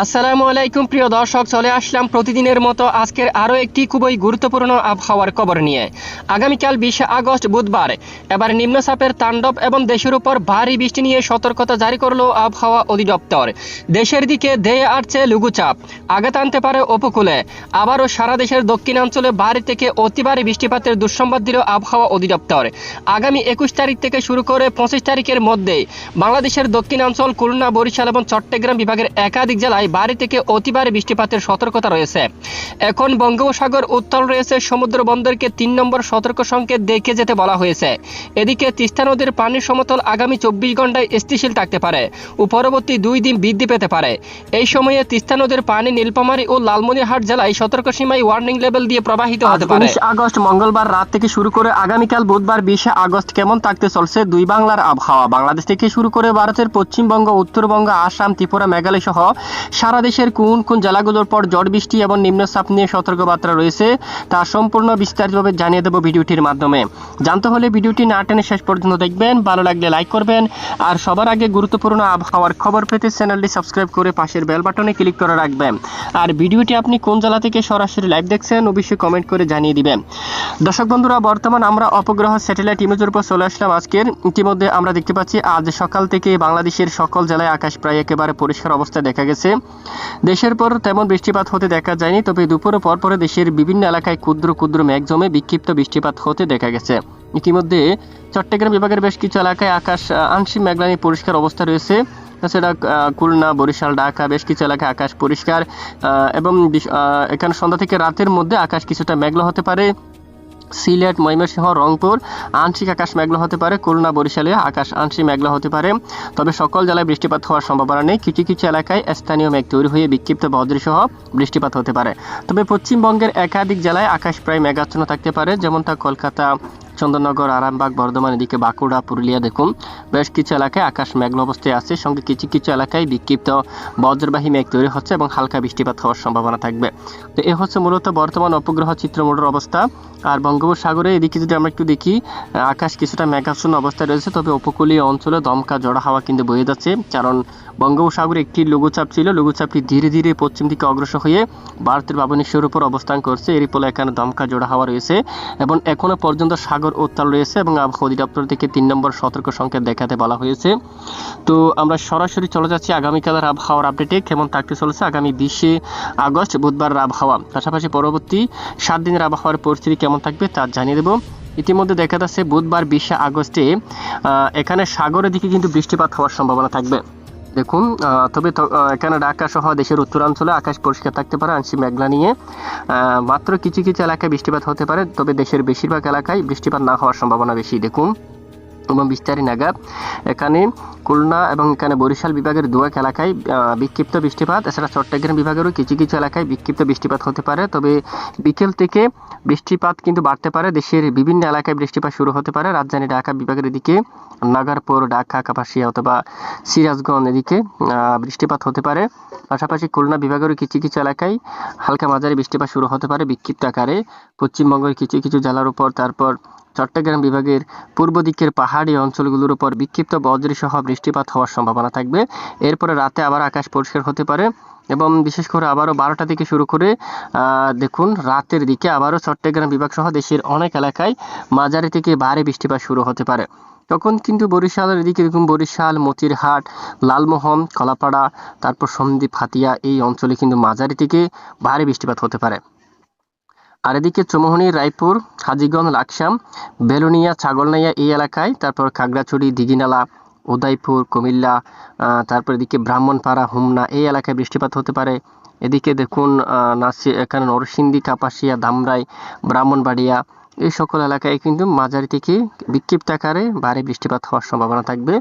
আসসালামু আলাইকুম, প্রিয় দর্শক, চলে আসলাম প্রতিদিনের মতো আজকের আরও একটি খুবই গুরুত্বপূর্ণ আবহাওয়ার খবর নিয়ে। আগামীকাল বিশে আগস্ট বুধবার, এবার নিম্নচাপের তাণ্ডব এবং দেশের উপর ভারী বৃষ্টি নিয়ে সতর্কতা জারি করল আবহাওয়া অধিদপ্তর। দেশের দিকে দেয়ে আসছে লঘুচাপ, আঘাত আনতে পারে উপকূলে। আবারও সারা দেশের দক্ষিণাঞ্চলে ভারী থেকে অতি ভারী বৃষ্টিপাতের দুঃসংবাদ দিল আবহাওয়া অধিদপ্তর। আগামী একুশ তারিখ থেকে শুরু করে পঁচিশ তারিখের মধ্যে বাংলাদেশের দক্ষিণাঞ্চল খুলনা, বরিশাল এবং চট্টগ্রাম বিভাগের একাধিক জেলায় ভারী থেকে অতি ভারী বৃষ্টিপাতের সতর্কতা রয়েছে। এখন বঙ্গোপসাগর উত্তাল রয়েছে সমুদ্র বন্দরকে তিন নম্বর সতর্ক সংকেত দেখে যেতে বলা হয়েছে। এদিকে তিস্তা নদীর পানির সমতল আগামী চব্বিশ ঘন্টায় স্থিতিশীল থাকতে পারে ও পরবর্তী দুই দিন বৃদ্ধি পেতে পারে। এই সময়ে তিস্তা নদীর পানি নীলপামারী ও লালমনিরহাট জেলায় সতর্ক সীমায় ওয়ার্নিং লেভেল দিয়ে প্রবাহিত হতে পারে। আগস্ট মঙ্গলবার রাত থেকে শুরু করে আগামীকাল বুধবার বিশে আগস্ট কেমন থাকতে চলছে দুই বাংলার আবহাওয়া। বাংলাদেশ থেকে শুরু করে ভারতের পশ্চিমবঙ্গ উত্তরবঙ্গ আসাম ত্রিপুরা মেঘালয় সহ সারা দেশের কোন কোন জেলাগুলোর পর ঝড় বৃষ্টি এবং নিম্নচাপ নিয়ে সতর্কবার্তা রয়েছে, তা সম্পূর্ণ বিস্তারিতভাবে জানিয়ে দেবো ভিডিওটির মাধ্যমে। জানতে হলে ভিডিওটি না টেনে শেষ পর্যন্ত দেখবেন, ভালো লাগলে লাইক করবেন, আর সবার আগে গুরুত্বপূর্ণ আবহাওয়ার খবর পেতে চ্যানেলটি সাবস্ক্রাইব করে পাশের বেল বাটনে ক্লিক করে রাখবেন। আর ভিডিওটি আপনি কোন জেলা থেকে সরাসরি লাইভ দেখছেন, অবশ্যই কমেন্ট করে জানিয়ে দিবেন। দর্শক বন্ধুরা, বর্তমান আমরা অপগ্রহ স্যাটেলাইট ইমেজের উপর চলে আসলাম আজকের। ইতিমধ্যে আমরা দেখতে পাচ্ছি, আজ সকাল থেকে বাংলাদেশের সকল জেলায় আকাশ প্রায় একেবারে পরিষ্কার অবস্থায় দেখা গেছে। দেশের পর তেমন বৃষ্টিপাত হতে দেখা যায়নি, তবে দুপুরে পর পরে দেশের বিভিন্ন এলাকায় ক্ষুদ্র ক্ষুদ্র মেঘ জমে বিক্ষিপ্ত বৃষ্টিপাত হতে দেখা গেছে। ইতিমধ্যে চট্টগ্রাম বিভাগের বেশ কিছু এলাকায় আকাশ আংশিক মেঘলানি পরিষ্কার অবস্থা রয়েছে। তাছাড়া খুলনা, বরিশাল, ঢাকা বেশ কিছু এলাকায় আকাশ পরিষ্কার এবং এখানে সন্ধ্যা থেকে রাতের মধ্যে আকাশ কিছুটা মেঘলা হতে পারে। সিলেট, ময়মনসিংহ, রংপুর, আংশিক আকাশ মেঘলা হতে পারে করোনা বরিশালে আকাশ আংশিক মেঘলা হতে পারে। তবে সকল জেলায় বৃষ্টিপাত হওয়ার সম্ভাবনা নেই। কিছু কিছু এলাকায় স্থানীয় মেঘ তৈরি হয়ে বিক্ষিপ্ত বজ্রসহ বৃষ্টিপাত হতে পারে। তবে পশ্চিমবঙ্গের একাধিক জেলায় আকাশ প্রায় মেঘাচ্ছন্ন থাকতে পারে যেমন তা কলকাতা চন্দননগর, আরামবাগ বর্ধমান এদিকে বাঁকুড়া, পুরুলিয়া দেখুন। বেশ কিছু এলাকায় আকাশ মেঘলা অবস্থায় আছে। সঙ্গে কিছু কিছু এলাকায় বিক্ষিপ্ত বজ্রবাহী মেঘ তৈরি হচ্ছে এবং হালকা বৃষ্টিপাত হওয়ার সম্ভাবনা থাকবে। তো এ হচ্ছে মূলত বর্তমান উপগ্রহ চিত্রমোডের অবস্থা। আর বঙ্গোপসাগরে এদিকে যদি আমরা একটু দেখি, আকাশ কিছুটা মেঘাচ্ছন্ন অবস্থায় রয়েছে, তবে উপকূলীয় অঞ্চলে দমকা জড়া হাওয়া কিন্তু বয়ে যাচ্ছে। কারণ বঙ্গোপসাগরে একটি লঘুচাপ ছিল। লঘুচাপটি ধীরে ধীরে পশ্চিম দিকে অগ্রসর হয়ে ভারতের বাবনেশ্বরের উপর অবস্থান করছে। এরই ফলে এখানে দমকা জোড়া হাওয়া রয়েছে এবং এখনও পর্যন্ত সাগর উত্তাল রয়েছে এবং আবহাওয়া অধিদপ্তর থেকে তিন নম্বর সতর্ক সংকেত দেখাতে বলা হয়েছে। তো আমরা সরাসরি চলে যাচ্ছি আগামীকালের আবহাওয়ার আপডেটে কেমন থাকতে চলেছে আগামী বিশে আগস্ট, বুধবার আবহাওয়া? পাশাপাশি পরবর্তী সাত দিনের আবহাওয়ার পরিস্থিতি কেমন থাকবে তা জানিয়ে দেবো। ইতিমধ্যে দেখা যাচ্ছে বুধবার বিশে আগস্টে এখানে সাগরের দিকে কিন্তু বৃষ্টিপাত হওয়ার সম্ভাবনা থাকবে। দেখুন তবে এখানে ঢাকা সহ দেশের উত্তরাঞ্চলে আকাশ পরিষ্কার থাকতে পারে, আংশিক মেঘলা নিয়ে। মাত্র কিছু কিছু এলাকায় বৃষ্টিপাত হতে পারে, তবে দেশের বেশিরভাগ এলাকায় বৃষ্টিপাত না হওয়ার সম্ভাবনা বেশি। দেখুন। বিশ নাগাদ এখানে খুলনা এবং এখানে বরিশাল বিভাগের দুয়েক এলাকায় বিক্ষিপ্ত বৃষ্টিপাত। এছাড়া চট্টগ্রাম বিভাগেরও কিছু কিছু এলাকায় বিক্ষিপ্ত বৃষ্টিপাত হতে পারে। তবে বিকেল থেকে বৃষ্টিপাত কিন্তু বাড়তে পারে। দেশের বিভিন্ন এলাকায় বৃষ্টিপাত শুরু হতে পারে। রাজধানী ঢাকা বিভাগের এদিকে, নাগারপুর, ঢাকা, কাপাসিয়া অথবা সিরাজগঞ্জ এদিকে বৃষ্টিপাত হতে পারে। পাশাপাশি খুলনা বিভাগেরও কিছু কিছু এলাকায় হালকা মাঝারি বৃষ্টিপাত শুরু হতে পারে বিক্ষিপ্ত আকারে। পশ্চিমবঙ্গের কিছু কিছু জেলার উপর তারপর চট্টগ্রাম বিভাগের পূর্ব দিকের পাহাড়ি অঞ্চলগুলোর উপর বিক্ষিপ্ত বজ্রসহ বৃষ্টিপাত হওয়ার সম্ভাবনা থাকবে। এরপরে রাতে আবার আকাশ পরিষ্কার হতে পারে এবং বিশেষ করে আবারও বারোটা থেকে শুরু করে দেখুন, রাতের দিকে আবারও চট্টগ্রাম বিভাগ সহ দেশের অনেক এলাকায় মাঝারি থেকে ভারী বৃষ্টিপাত শুরু হতে পারে। তখন কিন্তু বরিশালের দিকে দেখুন, বরিশাল, মতিরহাট, লালমোহন, কলাপাড়া, তারপর সন্দ্বীপ, হাতিয়া এই অঞ্চলে কিন্তু মাঝারি থেকে ভারী বৃষ্টিপাত হতে পারে। আর এদিকে চৌমোহনী, রায়পুর, হাজিগঞ্জ, লাকসাম, বেলুনিয়া, ছাগলনাইয়া এই এলাকায়, তারপর খাগড়াছড়ি, দিঘিনালা, উদয়পুর, কুমিল্লা তারপর এদিকে ব্রাহ্মণপাড়া, হুমনা, এই এলাকায় বৃষ্টিপাত হতে পারে। এদিকে দেখুন নাসি, এখানে নরসিংদী, কাপাসিয়া ধামরাই ব্রাহ্মণবাড়িয়া, এই সকল এলাকায় কিন্তু মাঝারি থেকে বিক্ষিপ্ত আকারে ভারী বৃষ্টিপাত হওয়ার সম্ভাবনা থাকবে।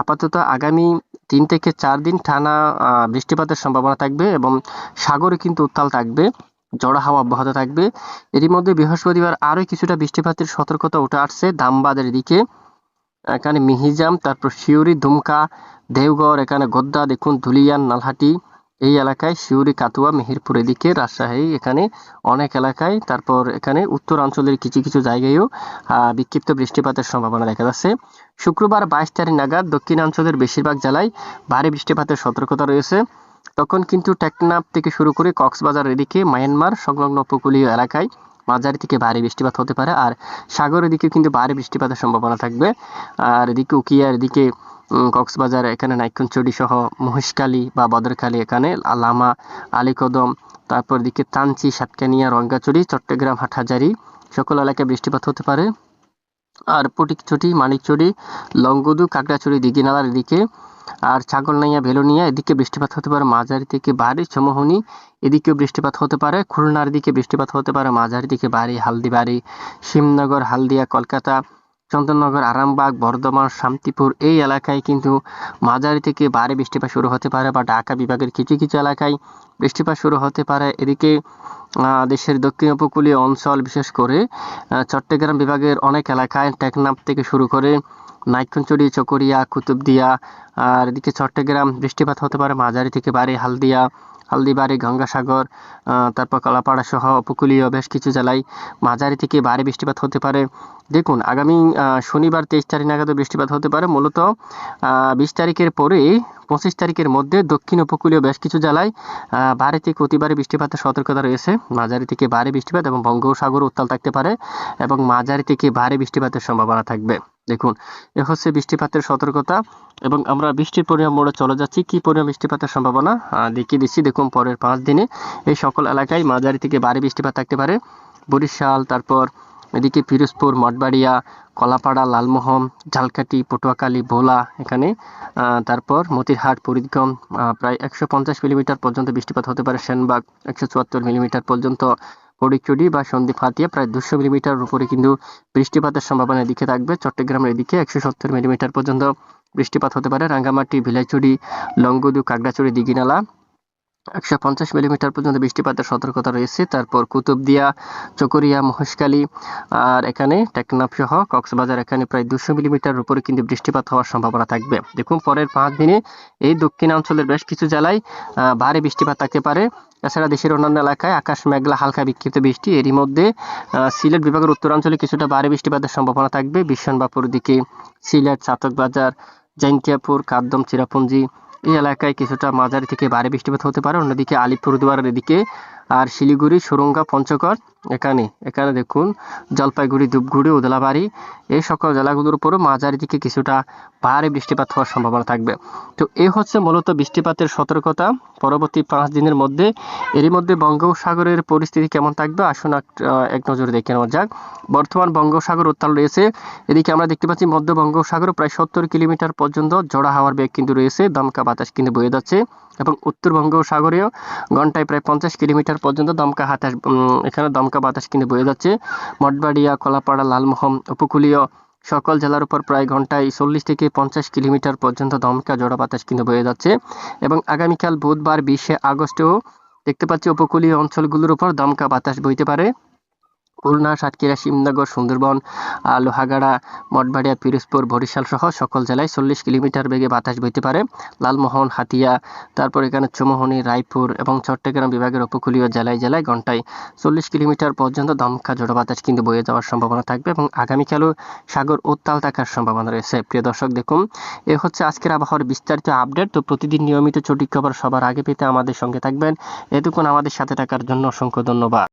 আপাতত আগামী তিন থেকে চার দিন টানা বৃষ্টিপাতের সম্ভাবনা থাকবে এবং সাগরে কিন্তু উত্তাল থাকবে। জড়ো হাওয়া অব্যাহত থাকবে। এরই মধ্যে বৃহস্পতিবার আরও কিছুটা বৃষ্টিপাতের সতর্কতা উঠে আসছে দামবাদের দিকে। এখানে মিহিজাম, তারপর শিউরি দুমকা, দেওগড়, এখানে গোদ্দা দেখুন ধুলিয়ান, নালহাটি, এই এলাকায় শিউরি কাতুয়া, মেহেরপুর এদিকে রাজশাহী, এখানে অনেক এলাকায়। তারপর এখানে উত্তরাঞ্চলের কিছু কিছু জায়গায়ও বিক্ষিপ্ত বৃষ্টিপাতের সম্ভাবনা দেখা যাচ্ছে। শুক্রবার বাইশ তারিখ নাগাদ দক্ষিণাঞ্চলের বেশিরভাগ জেলায় ভারী বৃষ্টিপাতের সতর্কতা রয়েছে। তখন কিন্তু টেকনাফ থেকে শুরু করে কক্সবাজার এদিকে মায়ানমার সংলগ্ন উপকূলীয় এলাকায় মাঝারি থেকে ভারী বৃষ্টিপাত হতে পারে আর সাগরের দিকে কিন্তু ভারী বৃষ্টিপাতের সম্ভাবনা থাকবে। আর এদিকে উকিয়ার এদিকে কক্সবাজার, এখানে নাইক্ষণচড়ি সহ মহেশখালী বা বদরখালী, এখানে লামা, আলীকদম, তারপর দিকে তানচি, সাতকানিয়া রঙ্গাচড়ি চট্টগ্রাম, হাটহাজারি সকল এলাকায় বৃষ্টিপাত হতে পারে। আর পটিকচটি মানিকচড়ি লংগদু কাকড়াচড়ি দিঘিনালার এদিকে আর ছাগলনাইয়া ভেলোনিয়া এদিকে বৃষ্টিপাত হতে পারে মাঝারি থেকে ভারী চমোহনি এদিকেও বৃষ্টিপাত হতে পারে। খুলনার দিকে বৃষ্টিপাত হতে পারে মাঝারি থেকে ভারী হালদিবাড়ি শিবনগর হালদিয়া, কলকাতা, চন্দননগর, আরামবাগ, বর্ধমান, শান্তিপুর এই এলাকায় কিন্তু মাঝারি থেকে ভারী বৃষ্টিপাত শুরু হতে পারে বা ঢাকা বিভাগের কিছু কিছু এলাকায় বৃষ্টিপাত শুরু হতে পারে। এদিকে দেশের দক্ষিণ উপকূলীয় অঞ্চল বিশেষ করে চট্টগ্রাম বিভাগের অনেক এলাকায় টেকনাফ থেকে শুরু করে নাইক্ষণচড়ি চকরিয়া, কুতুবদিয়া, আর এদিকে চট্টগ্রাম বৃষ্টিপাত হতে পারে মাঝারি থেকে ভারী, হালদিয়া, হালদিবাড়ি, গঙ্গাসাগর তারপর কলাপাড়া সহ উপকূলীয় বেশ কিছু জেলায় মাঝারি থেকে ভারী বৃষ্টিপাত হতে পারে। দেখুন, আগামী শনিবার তেইশ তারিখ নাগাদ বৃষ্টিপাত হতে পারে। মূলত বিশ তারিখের পরে, পঁচিশ তারিখের মধ্যে দক্ষিণ উপকূলীয় বেশ কিছু জেলায় ভারী থেকে অতি ভারী বৃষ্টিপাতের সতর্কতা রয়েছে। মাঝারি থেকে ভারী বৃষ্টিপাত এবং বঙ্গোপসাগর উত্তাল থাকতে পারে এবং মাঝারি থেকে ভারী বৃষ্টিপাতের সম্ভাবনা থাকবে। দেখুন এ হচ্ছে বৃষ্টিপাতের সতর্কতা এবং আমরা বৃষ্টির পরিমাণ মোড়ে চলে যাচ্ছি। কি পরিমাণ বৃষ্টিপাতের সম্ভাবনা? দেখিয়ে দিচ্ছি। দেখুন পরের পাঁচ দিনে এই সকল এলাকায় মাঝারি থেকে ভারী বৃষ্টিপাত থাকতে পারে। বরিশাল তারপর এদিকে পিরোজপুর মঠবাড়িয়া কলাপাড়া লালমোহন ঝালকাঠি পটুয়াখালী ভোলা এখানে। তারপর মতিরহাট আহ, প্রায় একশো পঞ্চাশ মিলিমিটার পর্যন্ত বৃষ্টিপাত হতে পারে। সেনবাগ একশো চুয়াত্তর মিলিমিটার পর্যন্ত ফটিকচুরি বা সন্দ্বীপ হাতিয়া প্রায় দুশো মিলিমিটার উপরে কিন্তু বৃষ্টিপাতের সম্ভাবনা এদিকে থাকবে। চট্টগ্রামের এদিকে একশো সত্তর মিলিমিটার পর্যন্ত বৃষ্টিপাত হতে পারে। রাঙ্গামাটি, ভিলাইচুরি, লংগদু কাকড়াচুড়ি দিঘিনালা একশো পঞ্চাশ মিলিমিটার পর্যন্ত বৃষ্টিপাতের সতর্কতা রয়েছে। তারপর কুতুবদিয়া, চকরিয়া, মহেশখালী আর এখানে টেকনাফ সহ কক্সবাজার এখানে প্রায় দুশো মিলিমিটার উপরে কিন্তু বৃষ্টিপাত হওয়ার সম্ভাবনা থাকবে। দেখুন, পরের পাঁচ দিনে এই দক্ষিণাঞ্চলের বেশ কিছু জেলায় ভারী বৃষ্টিপাত থাকতে পারে। এছাড়া দেশের অন্যান্য এলাকায় আকাশ মেঘলা, হালকা বিক্ষিপ্ত বৃষ্টি। এরই মধ্যে সিলেট বিভাগের উত্তরাঞ্চলে কিছুটা ভারী বৃষ্টিপাতের সম্ভাবনা থাকবে। বিশ্বনবাপুর দিকে সিলেট চাতকবাজার জৈন্তিয়াপুর কাদ্দম, চিরাপুঞ্জি এই এলাকায় কিছুটা মাঝারি থেকে ভারী বৃষ্টিপাত হতে পারে। অন্যদিকে আলিপুরদুয়ারের এদিকে আর শিলিগুড়ি, সুরঙ্গা, পঞ্চগড়, এখানে এখানে দেখুন, জলপাইগুড়ি, ধূপগুড়ি, উদলাবাড়ি, এই সকল জেলাগুলোর উপরও মাঝারি দিকে কিছুটা ভারী বৃষ্টিপাত হওয়ার সম্ভাবনা থাকবে। তো এই হচ্ছে মূলত বৃষ্টিপাতের সতর্কতা। পরবর্তী পাঁচ দিনের মধ্যে এরই মধ্যে বঙ্গোপসাগরের পরিস্থিতি কেমন থাকবে? আসুন এক- নজরে দেখে নেওয়া যাক। বর্তমান বঙ্গোপসাগর উত্তাল রয়েছে। এদিকে আমরা দেখতে পাচ্ছি, মধ্য বঙ্গোপসাগর প্রায় সত্তর কিলোমিটার পর্যন্ত জোড়া হাওয়ার বেগ কিন্তু রয়েছে। দমকা বাতাস কিন্তু বয়ে যাচ্ছে। এবং উত্তর বঙ্গোপসাগরেও ঘন্টায় প্রায় পঞ্চাশ কিলোমিটার পর্যন্ত দমকা হাতাস এখানে দমকা বাতাস কিন্তু বয়ে যাচ্ছে। মঠবাড়িয়া, কলাপাড়া, লালমোহন, উপকূলীয় সকল জেলার উপর প্রায় ঘন্টায় চল্লিশ থেকে পঞ্চাশ কিলোমিটার পর্যন্ত দমকা জোড়া বাতাস কিন্তু বয়ে যাচ্ছে। এবং আগামীকাল বুধবার বিশে আগস্টেও দেখতে পাচ্ছি উপকূলীয় অঞ্চলগুলোর উপর দমকা বাতাস বইতে পারে। খুলনা, সাতক্ষীরা শিবনগর সুন্দরবন লোহাগাড়া মঠবাড়িয়া, পিরোজপুর, বরিশাল সহ সকল জেলায় চল্লিশ কিলোমিটার বেগে বাতাস বইতে পারে। লালমোহন, হাতিয়া, তারপর এখানে চৌমোহনী, রায়পুর এবং চট্টগ্রাম বিভাগের উপকূলীয় জেলায় জেলায় ঘন্টায় চল্লিশ কিলোমিটার পর্যন্ত দমকা জোড়া বাতাস কিন্তু বয়ে যাওয়ার সম্ভাবনা থাকবে এবং আগামীকালও সাগর উত্তাল থাকার সম্ভাবনা রয়েছে। প্রিয় দর্শক, দেখুন, এ হচ্ছে আজকের আবহাওয়ার বিস্তারিত আপডেট। তো প্রতিদিন নিয়মিত ছুটি খবর সবার আগে পেতে আমাদের সঙ্গে থাকবেন। এতক্ষণ আমাদের সাথে থাকার জন্য অসংখ্য ধন্যবাদ।